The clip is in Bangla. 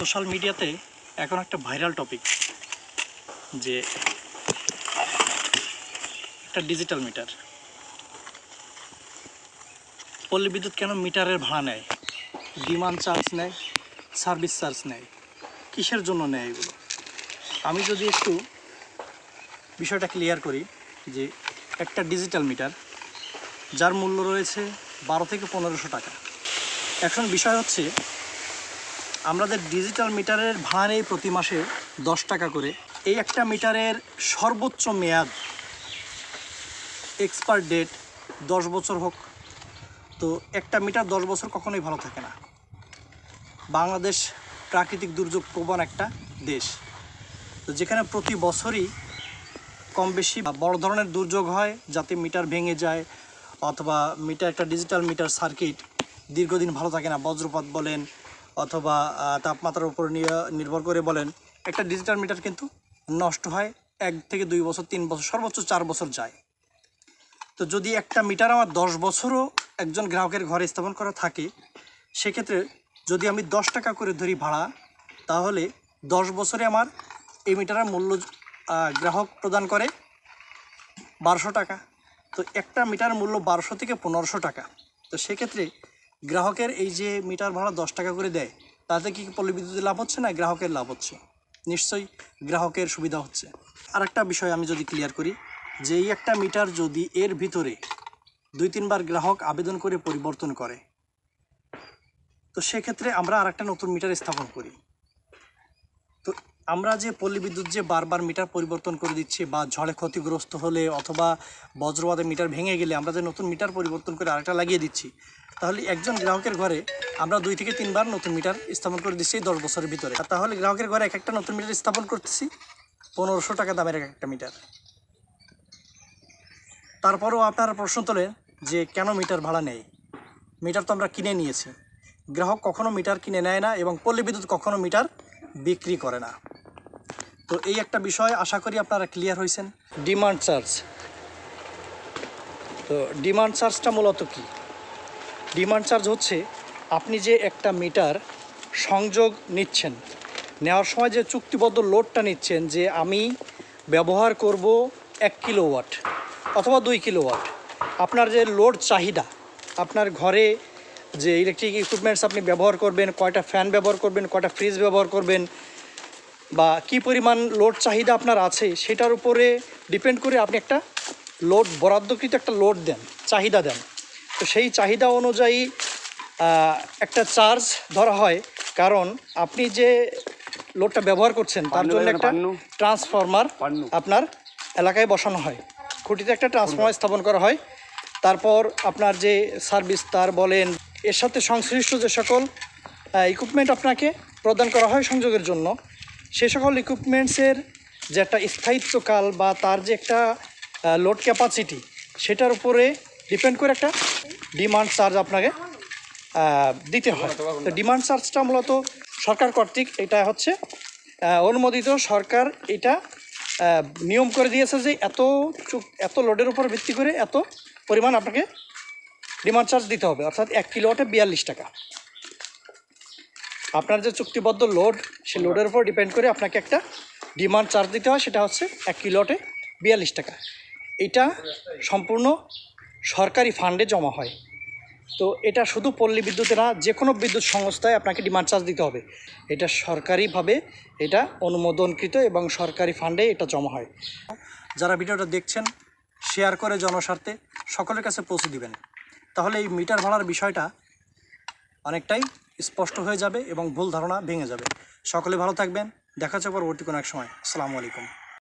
সোশ্যাল মিডিয়াতে এখন একটা ভাইরাল টপিক, যে একটা ডিজিটাল মিটার। পল্লী বিদ্যুৎ কেন মিটারের ভাড়া নেয়? ডিমান্ড চার্জ নেয়, সার্ভিস চার্জ নেয়, কিসের জন্য নেয় এগুলো? আমি যদি একটু বিষয়টা ক্লিয়ার করি, যে একটা ডিজিটাল মিটার, যার মূল্য রয়েছে বারো থেকে পনেরোশো টাকা। এখন বিষয় হচ্ছে আমাদের ডিজিটাল মিটারের ভাড়া নেই প্রতি মাসে দশ টাকা করে। এই একটা মিটারের সর্বোচ্চ মেয়াদ এক্সপায়ার ডেট দশ বছর হোক। তো একটা মিটার দশ বছর কখনোই ভালো থাকে না। বাংলাদেশ প্রাকৃতিক দুর্যোগ প্রবণ একটা দেশ। তো যেখানে প্রতি বছরই কম বেশি বড় ধরনের দুর্যোগ হয়, যাতে মিটার ভেঙে যায় অথবা মিটার একটা ডিজিটাল মিটার সার্কিট দীর্ঘদিন ভালো থাকে না। বজ্রপাত বলেন অথবা তাপমাত্রার উপর নির্ভর করে বলেন, একটা ডিজিটাল মিটার কিন্তু নষ্ট হয় এক থেকে দুই বছর, তিন বছর, সর্বোচ্চ চার বছর যায়। তো যদি একটা মিটার আমার দশ বছরও একজন গ্রাহকের ঘরে স্থাপন করা থাকে, সেক্ষেত্রে যদি আমি দশ টাকা করে ধরি ভাড়া, তাহলে দশ বছরে আমার এই মিটারের মূল্য গ্রাহক প্রদান করে বারোশো টাকা। তো একটা মিটার মূল্য বারোশো থেকে পনেরোশো টাকা। তো সেক্ষেত্রে গ্রাহকের এই যে মিটার ভাড়া দশ টাকা করে দেয়, তাতে কি পল্লী লাভ হচ্ছে না গ্রাহকের লাভ হচ্ছে? নিশ্চয়ই গ্রাহকের সুবিধা হচ্ছে। আর একটা বিষয় আমি যদি ক্লিয়ার করি যে এই একটা মিটার যদি এর ভিতরে দুই তিনবার গ্রাহক আবেদন করে পরিবর্তন করে, তো সেক্ষেত্রে আমরা আর একটা নতুন মিটার স্থাপন করি। তো আমরা যে পল্লী বিদ্যুৎ যে বারবার মিটার পরিবর্তন করে দিচ্ছি বা ঝড়ে ক্ষতিগ্রস্ত হলে অথবা বজ্রপাতে মিটার ভেঙে গেলে আমরা যে নতুন মিটার পরিবর্তন করে আরেকটা লাগিয়ে দিচ্ছি, তাহলে একজন গ্রাহকের ঘরে আমরা দুই থেকে তিনবার নতুন মিটার স্থাপন করে দিচ্ছি দশ বছরের ভিতরে। আর তাহলে গ্রাহকের ঘরে এক একটা নতুন মিটার স্থাপন করতেছি, পনেরোশো টাকা দামের এক একটা মিটার। তারপরেও আপনারা প্রশ্ন তোলেন যে কেন মিটার ভাড়া নেই? মিটার তো আমরা কিনে নিয়েছি। গ্রাহক কখনো মিটার কিনে নেয় না এবং পল্লী বিদ্যুৎ কখনো মিটার বিক্রি করে না। তো এই একটা বিষয় আশা করি আপনারা ক্লিয়ার হয়েছেন ডিমান্ড চার্জ তো ডিমান্ড চার্জটা মূলত কি? ডিমান্ড চার্জ হচ্ছে আপনি যে একটা মিটার সংযোগ নিচ্ছেন, নেওয়ার সময় যে চুক্তিবদ্ধ লোডটা নিচ্ছেন যে আমি ব্যবহার করব এক কিলো ওয়াট অথবা দুই কিলো ওয়াট আপনার যে লোড চাহিদা, আপনার ঘরে যে ইলেকট্রিক ইকুইপমেন্টস আপনি ব্যবহার করবেন, কয়টা ফ্যান ব্যবহার করবেন, কয়টা ফ্রিজ ব্যবহার করবেন বা কি পরিমাণ লোড চাহিদা আপনার আছে সেটার উপরে ডিপেন্ড করে আপনি একটা লোড বরাদ্দকৃত একটা লোড দেন চাহিদা দেন। তো সেই চাহিদা অনুযায়ী একটা চার্জ ধরা হয়। কারণ আপনি যে লোডটা ব্যবহার করছেন তার জন্য একটা। ট্রান্সফরমার আপনার এলাকায় বসানো হয়। খুঁটিতে একটা ট্রান্সফরমার স্থাপন করা হয়। তারপর আপনার যে সার্ভিস তার বলেন এর সাথে সংশ্লিষ্ট যে সকল ইকুইপমেন্ট আপনাকে প্রদান করা হয় সংযোগের জন্য সে সকল ইকুইপমেন্টসের যে একটা স্থায়িত্বকাল বা তার যে একটা লোড ক্যাপাসিটি সেটার উপরে ডিপেন্ড করে একটা ডিমান্ড চার্জ আপনাকে দিতে হয়। তো ডিমান্ড চার্জটা মূলত সরকার কর্তৃক, এটা হচ্ছে অনুমোদিত সরকার এটা নিয়ম করে দিয়েছে যে এত এত লোডের উপর ভিত্তি করে এত পরিমাণ আপনাকে ডিমান্ড চার্জ দিতে হবে। অর্থাৎ এক কিলোওয়াটে বিয়াল্লিশ টাকা। আপনার যে চুক্তিবদ্ধ লোড সেই লোডের উপর ডিপেন্ড করে আপনাকে একটা ডিমান্ড চার্জ দিতে হয়, সেটা হচ্ছে এক কিলোটে বিয়াল্লিশ টাকা। এটা সম্পূর্ণ সরকারি ফান্ডে জমা হয়। তো এটা শুধু পল্লী বিদ্যুতে না যে কোনো বিদ্যুৎ সংস্থায় আপনাকে ডিমান্ড চার্জ দিতে হবে। এটা সরকারিভাবে এটা অনুমোদনকৃত এবং সরকারি ফান্ডে এটা জমা হয়। যারা ভিডিওটা দেখছেন শেয়ার করে জনস্বার্থে সকলের কাছে পৌঁছে দিবেন। তাহলে এই মিটার ভাড়ার বিষয়টা অনেকটাই স্পষ্ট হয়ে যাবে এবং ভুল ধারণা ভেঙে যাবে। সকলে ভালো থাকবেন। দেখা যাবে পরবর্তী কোনো এক সময়। আসসালামু আলাইকুম।